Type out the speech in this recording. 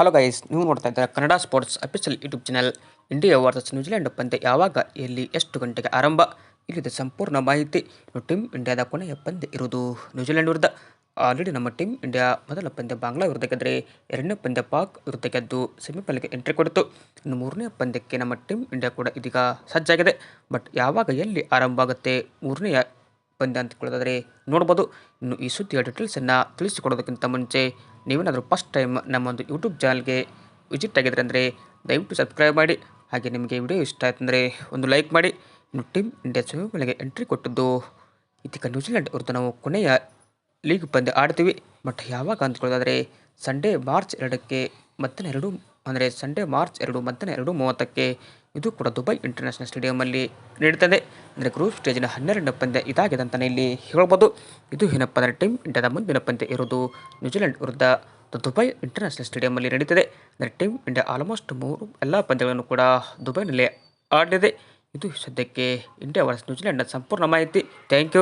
Hello guys ನೀವು ನೋಡ್ತಾ ಇದ್ದಾರೆ Kannada sports official YouTube channel India versus New Zealand ಪಂದ್ಯ ಯಾವಾಗ ಎಲ್ಲಿ ಎಷ್ಟು ಗಂಟೆಗೆ ಆರಂಭ? ಇಲ್ಲಿದೆ ಸಂಪೂರ್ಣ ಮಾಹಿತಿ ಟೀಮ್ ಇಂಡಿಯಾದ ಕೊನೆಯ ಪಂದ್ಯ ಇರುವುದು ನ್ಯೂಜಿಲೆಂಡ್ ವಿರುದ್ಧ ಆಲ್ರೆಡಿ ನಮ್ಮ ಟೀಮ್ ಇಂಡಿಯಾ ಮೊದಲ ಪಂದ್ಯ ಬಾಂಗ್ಲಾ ವಿರುದ್ಧ ಗೆದ್ದರೆ ಎರಡನೇ ಪಂದ್ಯ ಪಾಕ್ ವಿರುದ್ಧ ಗೆದ್ದು ಸೆಮಿಫೈನಲ್ಗೆ ಎಂಟ್ರಿ ಕೊಡಿತು. ಇನ್ನು ಮೂರನೇ ಪಂದ್ಯಕ್ಕೆ ನಮ್ಮ ಟೀಮ್ ಇಂಡಿಯಾ ಕೂಡ ಇದೀಗ ಸಜ್ಜಾಗಿದೆ. ಬಟ್ ಯಾವಾಗ ಎಲ್ಲಿ ಆರಂಭ ಆಗುತ್ತೆ? ಮೂರನೆಯ ಪಂದ್ಯ ಕೇಳೋದಾದರೆ ನೋಡ್ಬೋದು. ಇನ್ನು ಈ ಸುದ್ದಿಯ ಡೀಟೇಲ್ಸನ್ನು ತಿಳಿಸಿಕೊಡೋದಕ್ಕಿಂತ ಮುಂಚೆ ನೀವೇನಾದರೂ ಫಸ್ಟ್ ಟೈಮ್ ನಮ್ಮ ಒಂದು ಯೂಟ್ಯೂಬ್ ಚಾನಲ್ಗೆ ವಿಸಿಟ್ ಆಗಿದ್ರೆ ಅಂದರೆ ದಯವಿಟ್ಟು ಸಬ್ಸ್ಕ್ರೈಬ್ ಮಾಡಿ. ಹಾಗೆ ನಿಮಗೆ ವಿಡಿಯೋ ಇಷ್ಟ ಆಯ್ತು ಅಂದರೆ ಒಂದು ಲೈಕ್ ಮಾಡಿ. ಇನ್ನು ಟೀಮ್ ಇಂಡಿಯಾ ಸೆಮಿಫೈನಲ್ಗೆ ಎಂಟ್ರಿ ಕೊಟ್ಟಿದ್ದು ಇದಕ್ಕೆ ನ್ಯೂಜಿಲೆಂಡ್ ಅವ್ರದ್ದು ನಾವು ಕೊನೆಯ ಲೀಗ್ ಪಂದ್ಯ ಆಡ್ತೀವಿ. ಬಟ್ ಯಾವಾಗ ಅಂದ್ಕೊಳ್ಳೋದಾದರೆ ಸಂಡೇ ಮಾರ್ಚ್ ಎರಡಕ್ಕೆ ಮಧ್ಯಾಹ್ನ ಎರಡು, ಅಂದರೆ ಸಂಡೇ ಮಾರ್ಚ್ ಎರಡು ಮಧ್ಯಾಹ್ನ ಎರಡು ಮೂವತ್ತಕ್ಕೆ ಇದು ಕೂಡ ದುಬೈ ಇಂಟರ್ನ್ಯಾಷನಲ್ ಸ್ಟೇಡಿಯಮಲ್ಲಿ ನಡೀತದೆ ಅಂದರೆ ಗ್ರೂಪ್ ಸ್ಟೇಜಿನ ಹನ್ನೆರಡನೇ ಪಂದ್ಯ ಇದಾಗಿದೆ ಅಂತಲೇ ಇಲ್ಲಿ ಹೇಳ್ಬೋದು. ಇದು ಏನಪ್ಪ ಅಂದರೆ ಟೀಮ್, ಇಂಡಿಯಾದ ಮುಂದಿನ ಪಂದ್ಯ ಇರೋದು ನ್ಯೂಜಿಲೆಂಡ್ ವಿರುದ್ಧ. ದುಬೈ ಇಂಟರ್ನ್ಯಾಷನಲ್ ಸ್ಟೇಡಿಯಮಲ್ಲಿ ನಡೀತದೆ. ಅಂದರೆ ಟೀಮ್ ಇಂಡಿಯಾ ಆಲ್ಮೋಸ್ಟ್ ಮೂರು, ಎಲ್ಲ ಪಂದ್ಯಗಳನ್ನು ಕೂಡ ದುಬೈನಲ್ಲಿ ಆಡಲಿದೆ ಇದು ಸದ್ಯಕ್ಕೆ ಇಂಡಿಯಾ ವರ್ಸ್ ನ್ಯೂಜಿಲೆಂಡ್ನ ಸಂಪೂರ್ಣ ಮಾಹಿತಿ. Thank you.